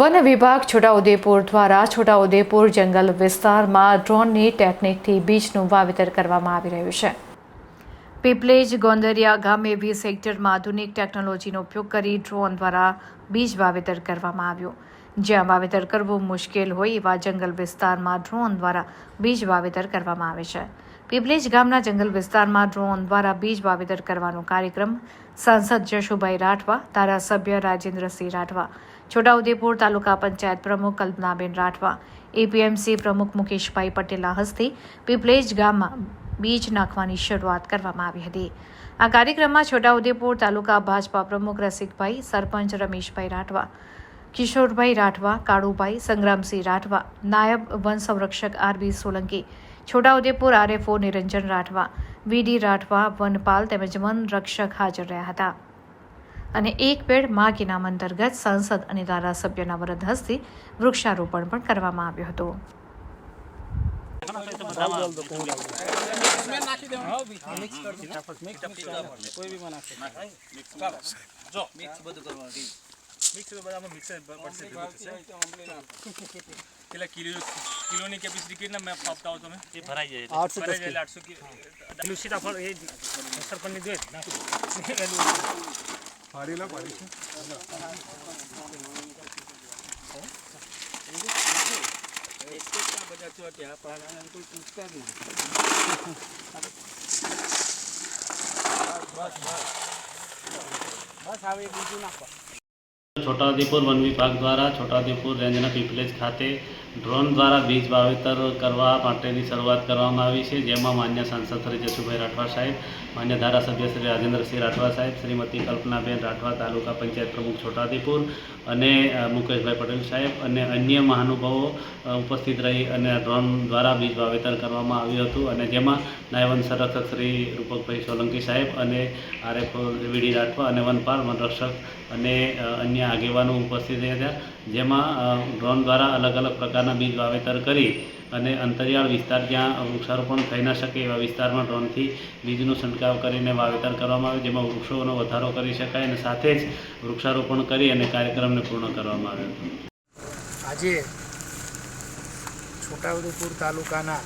One વિભાગ છોટાઉદેપુર દ્વારા છોટાઉદેપુર જંગલ વિસ્તારમાં ડ્રોનની ટેકનિકથી બીજનું વાવેતર કરવામાં આવી રહ્યું છે. પીપલેજ ગોંદરિયા ગામે વીસ હેક્ટરમાં આધુનિક ટેકનોલોજીનો ઉપયોગ કરી ડ્રોન દ્વારા બીજ વાવેતર કરવામાં આવ્યું. જ્યાં વાવેતર કરવું મુશ્કેલ હોય એવા જંગલ વિસ્તારમાં ડ્રોન દ્વારા બીજ વાવેતર કરવામાં આવે છે. પીપલેજ ગામના જંગલ વિસ્તારમાં ડ્રોન દ્વારા બીજ વાવેતર કરવાનો કાર્યક્રમ સાંસદ જશુભાઈ રાઠવા, ધારાસભ્ય રાજેન્દ્રસિંહ રાઠવા, છોટાઉદેપુર તાલુકા પંચાયત પ્રમુખ કલ્પનાબેન રાઠવા, એપીએમસી પ્રમુખ મુકેશભાઈ પટેલના હસ્તે પીપલેજ ગામમાં બીજ નાખવાની શરૂઆત કરવામાં આવી હતી. આ કાર્યક્રમમાં છોટાઉદેપુર તાલુકા ભાજપા પ્રમુખ રસિકભાઈ, સરપંચ રમેશભાઈ રાઠવા, કિશોરભાઈ રાઠવા, કાળુભાઈ સંગ્રામસિંહ રાઠવા, નાયબ વન સંરક્ષક RB Solanki Chhotaudepur RFO Niranjan Rathwa, VD Rathwa, વનપાલ તેમજ વન રક્ષક હાજર રહ્યા હતા. અને એક પેડમાં કે અંતર્ગત સાંસદ અને ધારાસભ્યના વરદ હસ્તે વૃક્ષારોપણ પણ કરવામાં આવ્યું હતું. મિક્સ કિલોની કેપેસિટી કેટલા મેપ આપતા હો તમે એ ભરાઈ જાય આઠસો એટલે આઠસો કિલો સીતાફળ એ સરપંચની જોઈએ છોટાઉદેપુર વન વિભાગ દ્વારા છોટાઉદેપુર રેન્જના પીપલેજ ખાતે ડ્રોન દ્વારા બીજ વાવેતર કરવા માટેની શરૂઆત કરવામાં આવી છે જેમાં માન્ય સાંસદ શ્રી જશુભાઈ રાઠવા સાહેબ માન્ય ધારાસભ્ય શ્રી રાજેન્દ્રસિંહ રાઠવા સાહેબ શ્રીમતી કલ્પનાબેન રાઠવા તાલુકા પંચાયત પ્રમુખ છોટાઉદેપુર અને મુકેશભાઈ પટેલ સાહેબ અને અન્ય મહાનુભાવો ઉપસ્થિત રહી અને ડ્રોન દ્વારા બીજ વાવેતર કરવામાં આવ્યું હતું અને જેમાં નાયબ વન સંરક્ષક શ્રી રૂપકભાઈ સોલંકી સાહેબ અને આરએફઓ વીડી રાઠવા અને વનપાલ વનરક્ષક અને અ, અન્ય આગેવાનો ઉપસ્થિત રહ્યા હતા. જેમાં ડ્રોન દ્વારા અલગ અલગ પ્રકારના બીજ વાવેતર કરી અને અંતરિયાળ વિસ્તાર જ્યાં વૃક્ષારોપણ થઈ ન શકે એવા વિસ્તારમાં ડ્રોનથી બીજનો છંટકાવ કરીને વાવેતર કરવામાં આવે જેમાં વૃક્ષોનો વધારો કરી શકાય અને સાથે જ વૃક્ષારોપણ કરી અને કાર્યક્રમને પૂર્ણ કરવામાં આવ્યો આજે છોટાઉદેપુર તાલુકાના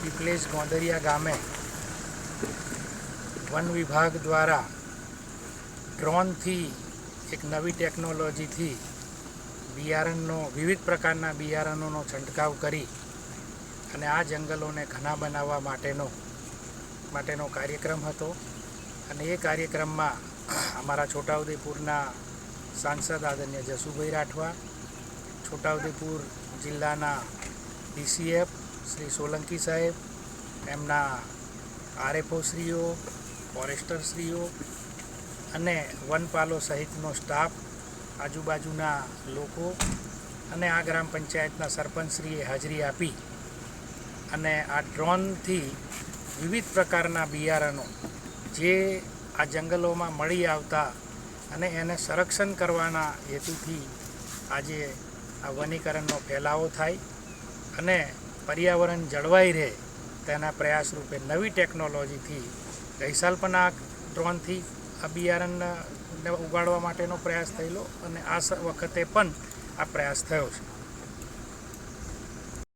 પીપલેજ ગોંદરિયા ગામે વન વિભાગ દ્વારા ડ્રોનથી એક નવી ટેકનોલોજીથી બિયારણનો વિવિધ પ્રકારના બિયારણોનો છંટકાવ કરી અને આ જંગલોને ઘના બનાવવા માટેનો માટેનો કાર્યક્રમ હતો. અને એ કાર્યક્રમમાં અમારા છોટાઉદેપુરના સાંસદ આદરણીય જસુભાઈ રાઠવા, છોટાઉદેપુર જિલ્લાના ડીસીએફ શ્રી સોલંકી સાહેબ, એમના આરએફઓ શ્રીઓ, ફોરેસ્ટરશ્રીઓ અને વનપાલો સહિતનો સ્ટાફ આજુબાજુના લોકો અને આ ગ્રામ પંચાયતના સરપંચશ્રીએ હાજરી આપી. અને આ ડ્રોનથી વિવિધ પ્રકારના બિયારણો જે આ જંગલોમાં મળી આવતા અને એને સંરક્ષણ કરવાના હેતુથી આજે આ વનીકરણનો ફેલાવો થાય અને પર્યાવરણ જળવાઈ રહે તેના પ્રયાસ રૂપે નવી ટેકનોલોજીથી ગઈસાલ પણ આ ડ્રોનથી આ બિયારણને ઉગાડવા માટેનો પ્રયાસ થયેલો અને આ વખતે પણ આ પ્રયાસ થયો છે.